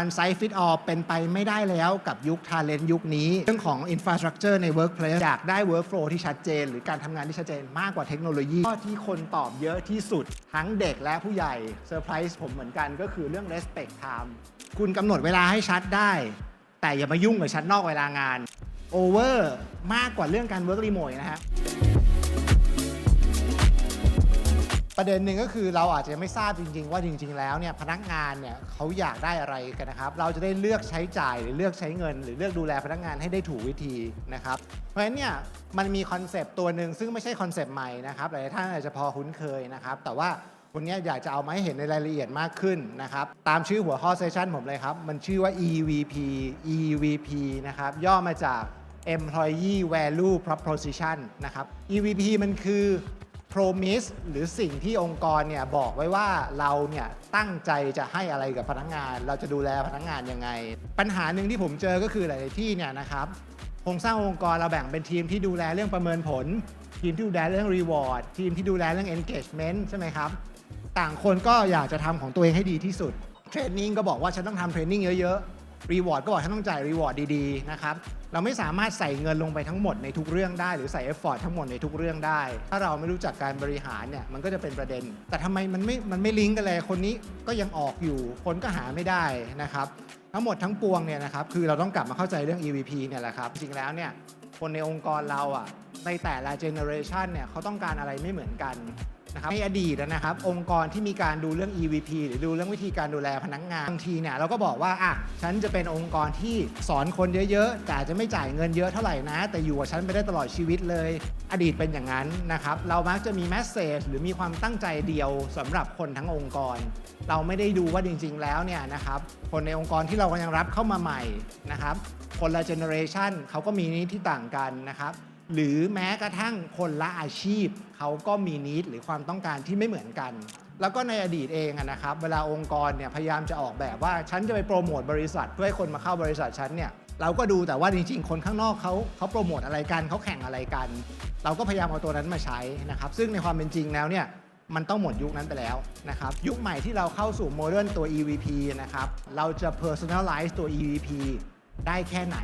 one size fit all เป็นไปไม่ได้แล้วกับยุค talent ยุคนี้ เรื่องของ infrastructure ใน workplace อยากได้ workflow ที่ชัดเจน หรือการทำงานที่ชัดเจนมากกว่าเทคโนโลยีข้อที่คนตอบเยอะที่สุด ทั้งเด็กและผู้ใหญ่เซอร์ไพรส์ผมเหมือนกันก็คือเรื่อง respect time คุณกำหนดเวลาให้ชัดได้ แต่อย่ามายุ่งกับชัดนอกเวลางาน over มากกว่าเรื่องการ work remote นะฮะ ประเด็นหนึ่งก็คือเราอาจจะไม่ทราบจริง ๆ ว่าจริง ๆ แล้วเนี่ยพนักงานเนี่ยเขาอยากได้อะไรกันนะครับ เราจะได้เลือกใช้จ่ายหรือเลือกใช้เงิน หรือเลือกดูแลพนักงานให้ได้ถูกวิธีนะครับ เพราะฉะนั้นเนี่ยมันมีคอนเซปต์ตัวหนึ่งซึ่งไม่ใช่คอนเซปต์ใหม่นะครับหลายท่านอาจจะพอคุ้นเคยนะครับ แต่ว่าวันนี้อยากจะเอามาให้เห็นในรายละเอียดมากขึ้นนะครับ ตามชื่อหัวข้อเซสชันผมเลยครับ มันชื่อว่า EVP EVP นะครับย่อมาจาก Employee Value Proposition นะครับ EVP มันคือ promise หรือสิ่งที่องค์กรเนี่ยบอกไว้ว่าเราเนี่ยตั้งใจจะให้อะไรกับพนักงาน เราจะดูแลพนักงานยังไง ปัญหาหนึ่งที่ผมเจอก็คือหลายๆที่เนี่ยนะครับโครงสร้างองค์กรเราแบ่งเป็นทีมที่ดูแลเรื่องประเมินผล ทีมที่ดูแลเรื่อง reward ทีมที่ดูแลเรื่อง engagement ใช่ไหมครับ ต่างคนก็อยากจะทำของตัวเองให้ดีที่สุดเทรนนิ่งก็บอกว่าฉันต้องทำเทรนนิ่งเยอะๆ รีวอร์ดก็บอกฉันต้องจ่ายรีวอร์ดดีๆนะครับเราไม่สามารถใส่เงินลงไปทั้งหมดในทุกเรื่องได้ หรือใส่เอฟฟอร์ตทั้งหมดในทุกเรื่องได้ ถ้าเราไม่รู้จักการบริหารเนี่ยมันก็จะเป็นประเด็น แต่ทำไมมันไม่มันไม่ลิงก์กันเลยคนนี้ก็ยังออกอยู่ คนก็หาไม่ได้นะครับทั้งหมดทั้งปวงเนี่ยนะครับคือเราต้องกลับมาเข้าใจเรื่อง EVP เนี่ยแหละครับจริงแล้วเนี่ยคนในองค์กรเราอะในแต่ละเจเนอเรชันเนี่ยเขาต้องการอะไรไม่เหมือนกัน นะครับในอดีตนะครับ องค์กรที่มีการดูเรื่อง EVP หรือดูเรื่องวิธีการดูแลพนักงานบางทีเนี่ยเราก็บอกว่าอะฉันจะเป็นองค์กรที่สอนคนเยอะๆ แต่จะไม่จ่ายเงินเยอะเท่าไหร่นะ แต่อยู่กับฉันไปได้ตลอดชีวิตเลย อดีตเป็นอย่างนั้นนะครับเรามักจะมีแมสเซจหรือมีความตั้งใจเดียวสำหรับคนทั้งองค์กร เราไม่ได้ดูว่าจริง ๆ แล้วเนี่ยนะครับคนในองค์กรที่เรากำลังรับเข้ามาใหม่นะครับคนละเจเนอเรชันเขาก็มีนิดที่ต่างกันนะครับ หรือแม้กระทั่งคนละอาชีพ เขาก็มีนิดหรือความต้องการที่ไม่เหมือนกัน แล้วก็ในอดีตเองนะครับ เวลาองค์กรเนี่ยพยายามจะออกแบบว่าฉันจะไปโปรโมทบริษัท เพื่อให้คนมาเข้าบริษัทฉันเนี่ยเราก็ดูแต่ว่าจริงๆ คนข้างนอกเขาเขาโปรโมทอะไรกันเขาแข่งอะไรกัน เราก็พยายามเอาตัวนั้นมาใช้นะครับ ซึ่งในความเป็นจริงแล้วเนี่ยมันต้องหมดยุคนั้นไปแล้วนะครับ ยุคใหม่ที่เราเข้าสู่โมเดิร์นตัว EVP นะครับ เราจะ personalize ตัว EVP ได้แค่ไหน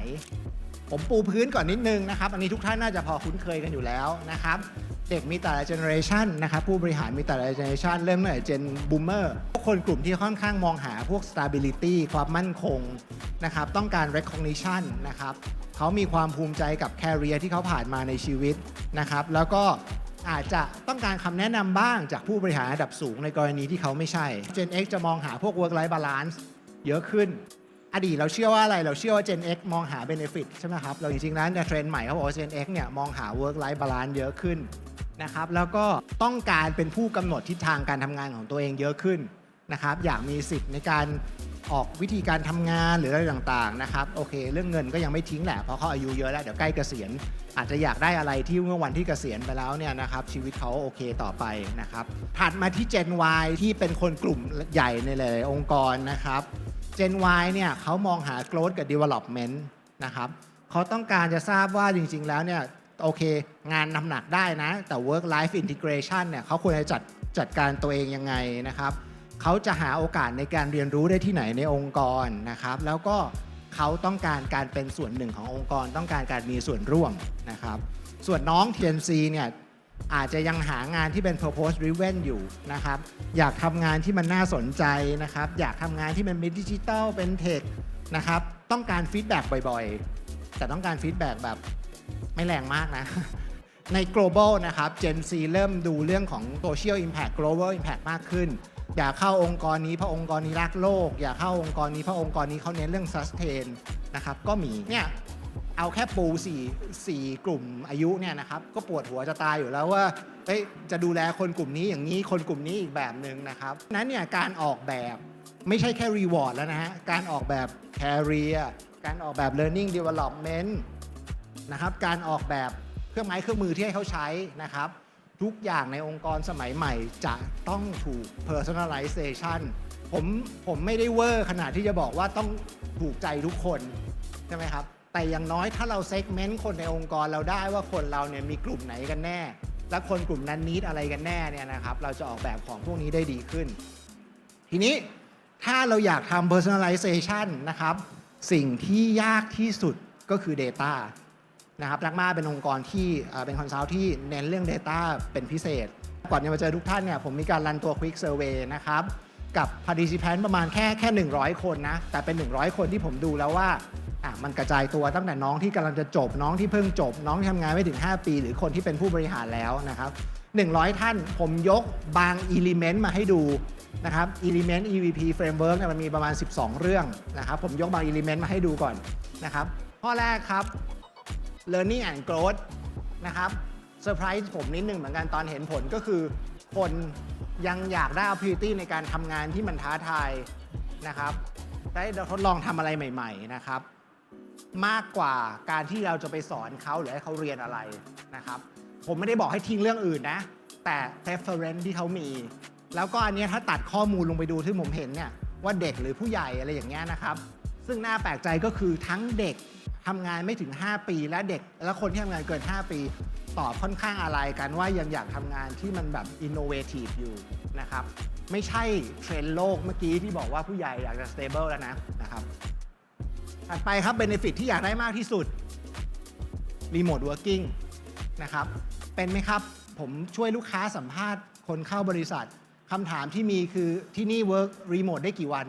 ผมปูพื้นก่อนนิดนึงนะครับ อันนี้ทุกท่านน่าจะพอคุ้นเคยกันอยู่แล้วนะครับ เด็กมีแต่ละเจเนอเรชันนะครับผู้บริหารมีแต่ละเจเนอเรชันเริ่มตั้งแต่เจนบูมเมอร์คนกลุ่มที่ค่อนข้างมองหาพวก stability ความมั่นคงนะครับ ต้องการ recognition นะครับเขามีความภูมิใจกับ career ที่เขาผ่านมาในชีวิตนะครับ แล้วก็อาจจะต้องการคำแนะนำบ้างจากผู้บริหารระดับสูงในกรณีที่เขาไม่ใช่ Gen X จะมองหาพวก work life balance เยอะขึ้น อดีตเราเชื่อว่าอะไรเราเชื่อว่า Gen X มองหา Benefit ใช่ไหมครับเราจริงๆแล้นี่เทรนด์ใหม่เขาบอกว่า Gen X เนี่ยมองหา Work Life Balance เยอะขึ้นนะครับแล้วก็ต้องการเป็นผู้กำหนดทิศทางการทำงานของตัวเองเยอะขึ้นนะครับอยากมีสิทธิ์ในการออกวิธีการทำงานหรืออะไรต่างๆนะครับโอเค เรื่องเงินก็ยังไม่ทิ้งแหละเพราะเขาอายุเยอะแล้วเดี๋ยวใกล้เกษียณ อาจจะอยากได้อะไรที่เมื่อวันที่เกษียณไปแล้วเนี่ยนะครับชีวิตเขาโอเคต่อไปนะครับถัดมาที่ Gen Y ที่เป็นคนกลุ่มใหญ่ในหลายๆองค์กรนะครับ Gen Y เนี่ยเขามองหา growth กับ development นะครับเขาต้องการจะทราบว่าจริง ๆ แล้วเนี่ยโอเค งานนำหนักได้นะ แต่ work life integration เนี่ยเขาควรจะจัดจัดการตัวเองยังไงนะครับเขาจะหาโอกาสในการเรียนรู้ได้ที่ไหนในองค์กรนะครับ แล้วก็เขาต้องการการเป็นส่วนหนึ่งขององค์กร ต้องการการมีส่วนร่วมนะครับ ส่วนน้อง Gen Z เนี่ย อาจจะยังหางานที่เป็น purpose driven อยู่นะครับ อยากทำงานที่มันน่าสนใจนะครับ อยากทำงานที่มันเป็นดิจิทัลเป็นเทคนะครับ ต้องการฟีดแบ็กบ่อยๆ แต่ต้องการฟีดแบ็กแบบไม่แรงมากนะ ใน global นะครับ Gen Z เริ่มดูเรื่องของ social impact global impact มากขึ้น อยากเข้าองค์กรนี้เพราะองค์กรนี้รักโลก อยากเข้าองค์กรนี้เพราะองค์กรนี้เขาเน้นเรื่อง sustain นะครับ ก็มีเนี่ย เอาแค่ปูสี่สี่กลุ่มอายุเนี่ยนะครับก็ปวดหัวจะตายอยู่แล้วว่าเอ้ยจะดูแลคนกลุ่มนี้อย่างนี้คนกลุ่มนี้อีกแบบหนึ่งนะครับนั้นเนี่ยการออกแบบไม่ใช่แค่ reward แล้วนะฮะการออกแบบ career การออกแบบ learning development นะครับการออกแบบเครื่องไม้เครื่องมือที่ให้เขาใช้นะครับ ทุกอย่างในองค์กรสมัยใหม่จะต้องถูก personalization ผมผมไม่ได้เวอร์ขนาดที่จะบอกว่าต้องถูกใจทุกคน ใช่ไหมครับ แต่อย่างน้อยถ้าเราเซกเมนต์คนในองค์กรเราได้ว่าคนเราเนี่ยมีกลุ่มไหนกันแน่ และคนกลุ่มนั้นนิดอะไรกันแน่เนี่ยนะครับ เราจะออกแบบของพวกนี้ได้ดีขึ้น ทีนี้ถ้าเราอยากทำ personalization นะครับ สิ่งที่ยากที่สุดก็คือ Data นะครับรักมาเป็นองค์กรที่เอ่อเป็นคอนซัลท์ที่เน้นเรื่อง Data เป็นพิเศษ ก่อนจะมาเจอทุกท่านเนี่ยผมมีการรันตัว Quick Survey นะครับ กับ participant ประมาณแค่แค่ 100 คนนะ แต่เป็น 100 คนที่ผมดูแล้วว่าอะมันกระจายตัวตั้งแต่น้องที่กำลังจะจบน้องที่เพิ่งจบ น้องที่ทำงานไม่ถึง 5 ปี หรือคนที่เป็นผู้บริหารแล้วนะครับ 100 ท่านผมยกบาง element มาให้ดูนะครับ element EVP framework เนี่ยมันมีประมาณ 12 เรื่องนะครับ ผมยกบาง element มาให้ดูก่อนนะครับ ข้อแรกครับ learning and growth นะครับเซอร์ไพรส์ผมนิดหนึ่งเหมือนกันตอนเห็นผลก็คือ คนยังอยากได้ opportunity ในการทำงานที่มันท้าทายนะครับได้ทดลองทำอะไรใหม่ ๆ นะครับ มากกว่าการที่เราจะไปสอนเขาหรือให้เขาเรียนอะไรนะครับ ผมไม่ได้บอกให้ทิ้งเรื่องอื่นนะ แต่ reference ที่เขามี แล้วก็อันนี้ถ้าตัดข้อมูลลงไปดูที่ผมเห็นเนี่ยว่าเด็กหรือผู้ใหญ่อะไรอย่างเงี้ยนะครับ ซึ่งน่าแปลกใจก็คือทั้งเด็กทำงานไม่ถึง 5 ปี และเด็กและคนที่ทำงานเกิน 5 ปี ตอบค่อนข้างอะไรกันว่ายังอยากทำงานที่มันแบบ innovative อยู่นะครับ ไม่ใช่เทรนด์โลกเมื่อกี้ที่บอกว่าผู้ใหญ่อยากจะ stable แล้วนะนะครับถัดไปครับ benefit ที่อยากได้มากที่สุด remote working นะครับ เป็นไหมครับ ผมช่วยลูกค้าสัมภาษณ์คนเข้าบริษัทคำถามที่มีคือที่นี่ work remote ได้กี่วัน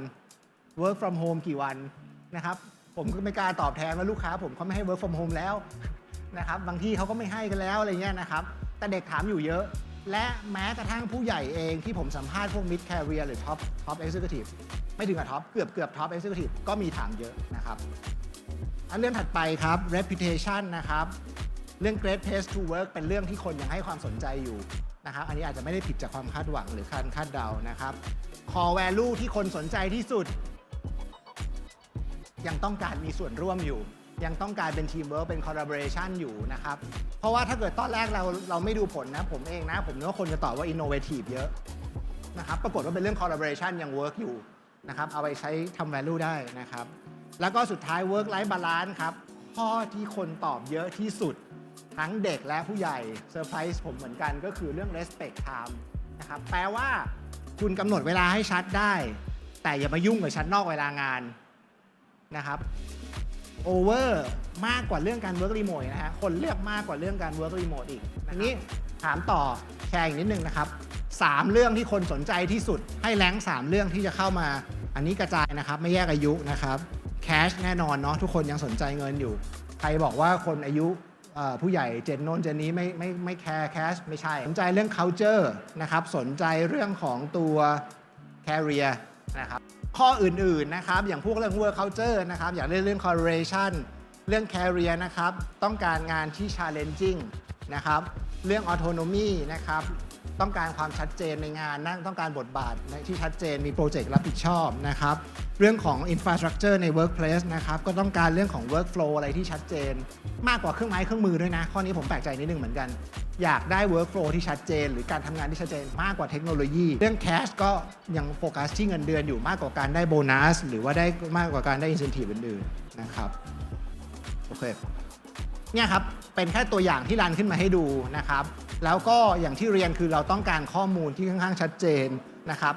work from home กี่วันนะครับ ผมก็ไม่กล้าตอบแทนว่าลูกค้าผมเขาไม่ให้ work from home แล้ว นะครับบางที่เขาก็ไม่ให้กันแล้วอะไรเงี้ยนะครับแต่เด็กถามอยู่เยอะ และแม้กระทั่งผู้ใหญ่เองที่ผมสัมภาษณ์พวก mid career หรือ top top executive ไม่ถึงกับ top เกือบเกือบ top executive ก็มีถามเยอะนะครับอันเรื่องถัดไปครับ reputation นะครับเรื่อง great place to work เป็นเรื่องที่คนยังให้ความสนใจอยู่นะครับอันนี้อาจจะไม่ได้ผิดจากความคาดหวังหรือการคาดเดานะครับ core value ที่คนสนใจที่สุด ยังต้องการมีส่วนร่วมอยู่ ยังต้องการเป็นทีมเวิร์กเป็น collaboration อยู่นะครับ เพราะว่าถ้าเกิดตอนแรกเราเราไม่ดูผลนะผมเองนะ ผมนึกว่าคนจะตอบว่า innovative เยอะนะครับปรากฏว่าเป็นเรื่อง collaboration ยัง work อยู่นะครับเอาไปใช้ทำ value ได้นะครับ แล้วก็สุดท้าย work life balance ครับข้อที่คนตอบเยอะที่สุด ทั้งเด็กและผู้ใหญ่เซอร์ไพรส์ผมเหมือนกันก็คือเรื่อง respect time นะครับแปลว่าคุณกำหนดเวลาให้ชัดได้ แต่อย่ามายุ่งกับฉันนอกเวลางานนะครับ โอเวอร์มากกว่าเรื่องการ work remote นะฮะคนเลือกมากกว่าเรื่องการ work remote อีกอันนี้ถามต่อแชร์อีกนิดนึงนะครับสามเรื่องที่คนสนใจที่สุดให้แรงสามเรื่องที่จะเข้ามา อันนี้กระจายนะครับ ไม่แยกอายุนะครับแคชแน่นอนเนาะทุกคนยังสนใจเงินอยู่ ใครบอกว่าคนอายุผู้ใหญ่เจนโน้นเจนนี้ไม่ไม่ไม่แคร์แคชไม่ใช่ สนใจเรื่อง culture นะครับ สนใจเรื่องของตัว career นะครับ ข้ออื่นๆนะครับ อย่างพวกเรื่อง work culture นะครับ อย่างเรื่องเรื่อง collaboration เรื่อง career นะครับ ต้องการงานที่ challenging นะครับ เรื่อง autonomy นะครับ ต้องการความชัดเจนในงานนั่งต้องการบทบาทที่ชัดเจนมีโปรเจกต์รับผิดชอบนะครับ เรื่องของ infrastructure ใน workplace นะครับ ก็ต้องการเรื่องของ workflow อะไรที่ชัดเจน มากกว่าเครื่องไม้เครื่องมือด้วยนะ ข้อนี้ผมแปลกใจนิดนึงเหมือนกัน อยากได้ workflow ที่ชัดเจน หรือการทำงานที่ชัดเจนมากกว่าเทคโนโลยี เรื่อง cash ก็ยังโฟกัสที่เงินเดือนอยู่มากกว่าการได้โบนัสหรือว่าได้มากกว่าการได้ incentive อื่นๆนะครับโอเค เนี่ยครับ เป็นแค่ตัวอย่างที่รันขึ้นมาให้ดูนะครับ แล้วก็อย่างที่เรียนคือเราต้องการข้อมูลที่ค่อนข้างชัดเจนนะครับ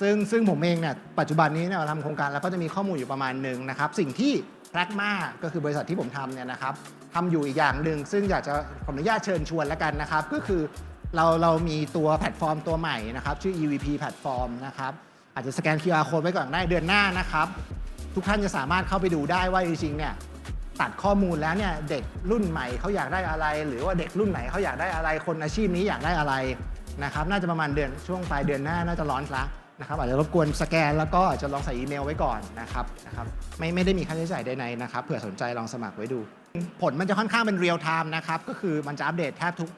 ซึ่งซึ่งผมเองเนี่ยปัจจุบันนี้เนี่ยเราทำโครงการแล้วก็จะมีข้อมูลอยู่ประมาณหนึ่งนะครับ สิ่งที่แพลกมาก็คือบริษัทที่ผมทำเนี่ยนะครับทำอยู่อีกอย่างหนึ่งซึ่งอยากจะขออนุญาตเชิญชวนแล้วกันนะครับ ก็คือเราเรามีตัวแพลตฟอร์มตัวใหม่นะครับ ชื่อ EVP แพลตฟอร์มนะครับ อาจจะสแกน QR code ไว้ก่อนได้เดือนหน้านะครับ ทุกท่านจะสามารถเข้าไปดูได้ว่าจริงๆเนี่ย ตัดข้อมูลแล้วเนี่ยเด็กรุ่นใหม่เขาอยากได้อะไร หรือว่าเด็กรุ่นไหนเขาอยากได้อะไร คนอาชีพนี้อยากได้อะไรนะครับน่าจะประมาณเดือนช่วงปลายเดือนหน้าน่าจะร้อนละนะครับอาจจะรบกวนสแกนแล้วก็อาจจะลองใส่อีเมลไว้ก่อนนะครับนะครับไม่ไม่ได้มีค่าใช้จ่ายใดๆนะครับเผื่อสนใจลองสมัครไว้ดู ผลมันจะค่อนข้างเป็นเรียลไทม์นะครับก็คือมันจะอัปเดตแทบทุก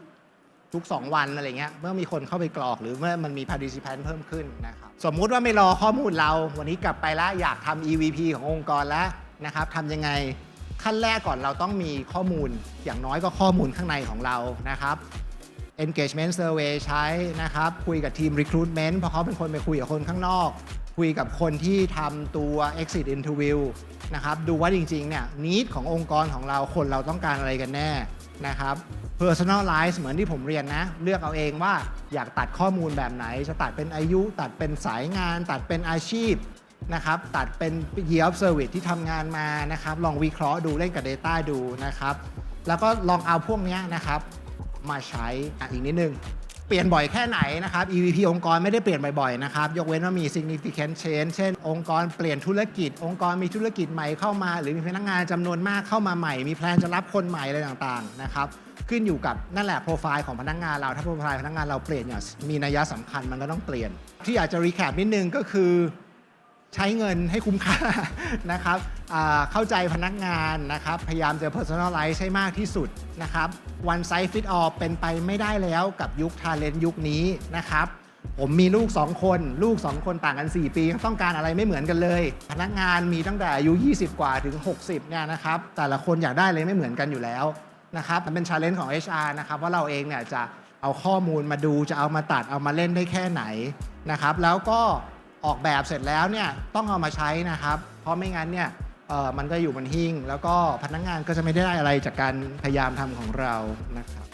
ทุก 2 วันอะไรเงี้ยเมื่อมีคนเข้าไปกรอกหรือเมื่อมันมี participant เพิ่มขึ้นนะครับสมมุติว่าไม่รอข้อมูลเรา วันนี้กลับไปแล้วอยากทำ EVP ขององค์กรแล้วนะครับทำยังไง ขั้นแรกก่อนเราต้องมีข้อมูลอย่างน้อยก็ข้อมูลข้างในของเรานะครับ engagement survey ใช้นะครับ คุยกับทีม recruitment เพราะเขาเป็นคนไปคุยกับคนข้างนอก คุยกับคนที่ทำตัว exit interview นะครับ ดูว่าจริงๆ เนี่ย need ขององค์กรของเราคนเราต้องการอะไรกันแน่นะครับ personalize เหมือนที่ผมเรียนนะ เลือกเอาเองว่าอยากตัดข้อมูลแบบไหน จะตัดเป็นอายุ ตัดเป็นสายงาน ตัดเป็นอาชีพ นะครับตัดเป็น year of service ที่ทำงานมานะครับ ลองวิเคราะห์ดูเล่นกับ Data ดูนะครับ แล้วก็ลองเอาพวกนี้นะครับ มาใช้อะอีกนิดนึง เปลี่ยนบ่อยแค่ไหนนะครับ EVP องค์กรไม่ได้เปลี่ยนบ่อยๆนะครับ ยกเว้นว่ามี significant change เช่น องค์กรเปลี่ยนธุรกิจ องค์กรมีธุรกิจใหม่เข้ามา หรือมีพนักงานจำนวนมากเข้ามาใหม่ มีแพลนจะรับคนใหม่อะไรต่างๆนะครับขึ้นอยู่กับนั่นแหละโปรไฟล์ของพนักงานเราถ้าโปรไฟล์พนักงานเราเปลี่ยนอย่างมีนัยสำคัญมันก็ต้องเปลี่ยน ที่อยากจะรีแคปนิดนึงก็คือ ใช้เงินให้คุ้มค่านะครับเข้าใจพนักงานนะครับ พยายามจะ personalize ให้มากที่สุดนะครับ one size fit all เป็นไปไม่ได้แล้วกับยุค talent ยุคนี้นะครับ ผมมีลูก 2 คน ลูก 2 คนต่างกัน 4 ปี ต้องการอะไรไม่เหมือนกันเลย พนักงานมีตั้งแต่อายุ 20 กว่าถึง 60เนี่ยนะครับ แต่ละคนอยากได้เลยไม่เหมือนกันอยู่แล้วนะครับมันเป็น challenge ของ HR นะครับว่าเราเองเนี่ยจะเอาข้อมูลมาดูจะเอามาตัดเอามาเล่นได้แค่ไหนนะครับ แล้วก็ ออกแบบเสร็จแล้วเนี่ยต้องเอามาใช้นะครับ เพราะไม่งั้นเนี่ยมันก็อยู่บนหิ้ง แล้วก็พนักงานก็จะไม่ได้อะไรจากการพยายามทำของเรานะครับ